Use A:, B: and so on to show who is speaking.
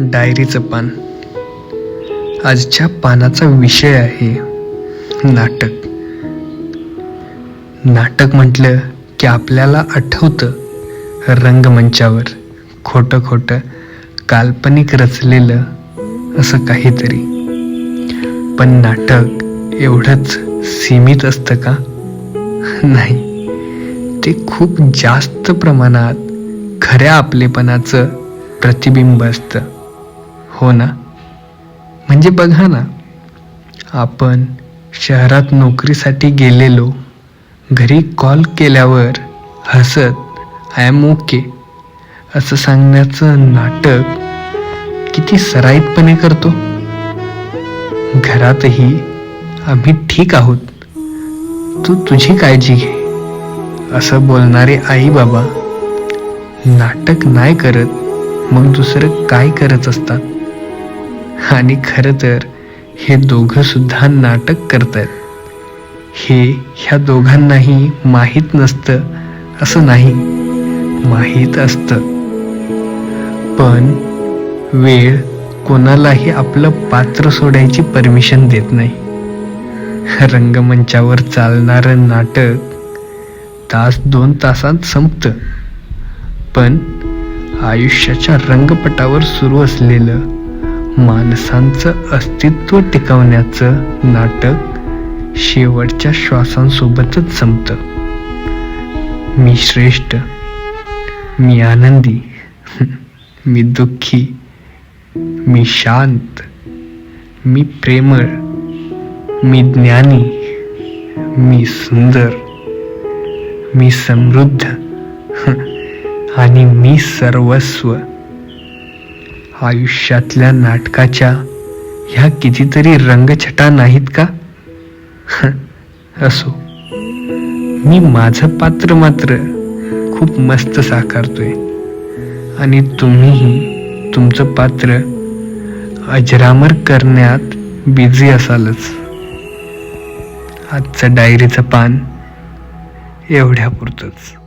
A: डायरीचं पान. आजच्या पानाचा विषय आहे नाटक. नाटक म्हटलं की आपल्याला आठवतं रंगमंचावर खोटं खोटं काल्पनिक रचलेलं असं काहीतरी. पण नाटक एवढंच सीमित असतं का? नाही. ते खूप जास्त प्रमाणात खऱ्या आपलेपणाचं प्रतिबिंब असतं. हो ना? म्हणजे बघा ना आपण शहरात नोकरीसाठी गेलेलो घरी कॉल केल्यावर हसत आय एम ओके असं सांगण्याचं नाटक किती सराईतपणे करतो. घरातही आम्ही ठीक आहोत. तू तुझी काळजी घे असं बोलणारे आई बाबा नाटक नाही करत मग दुसरं काय करत असतात? आणि खरं तर हे दोघं सुद्धा नाटक करतात. हे ह्या दोघांनाही माहीत नसतं असं नाही माहीत असतं. पण वेळ कोणालाही आपलं पात्र सोडायची परमिशन देत नाही. रंगमंचावर चालणारं नाटक तास दोन तासात संपतं. पण आयुष्याच्या रंगपटावर सुरू असलेलं माणसांचं अस्तित्व टिकवण्याचं नाटक शेवटच्या श्वासांसोबतच संपतं. मी श्रेष्ठ मी आनंदी मी दुःखी मी शांत मी प्रेमळ मी ज्ञानी मी सुंदर मी समृद्ध आणि मी सर्वस्व. आयुष्यातल्या नाटकाच्या ह्या कितीतरी रंगछटा नाहीत का? असो. मी माझं पात्र मात्र खूप मस्त साकारतोय. आणि तुम्हीही तुमचं पात्र अजरामर करण्यात बिझी असालच. आजचं डायरीचं पान एवढ्या पुरतंच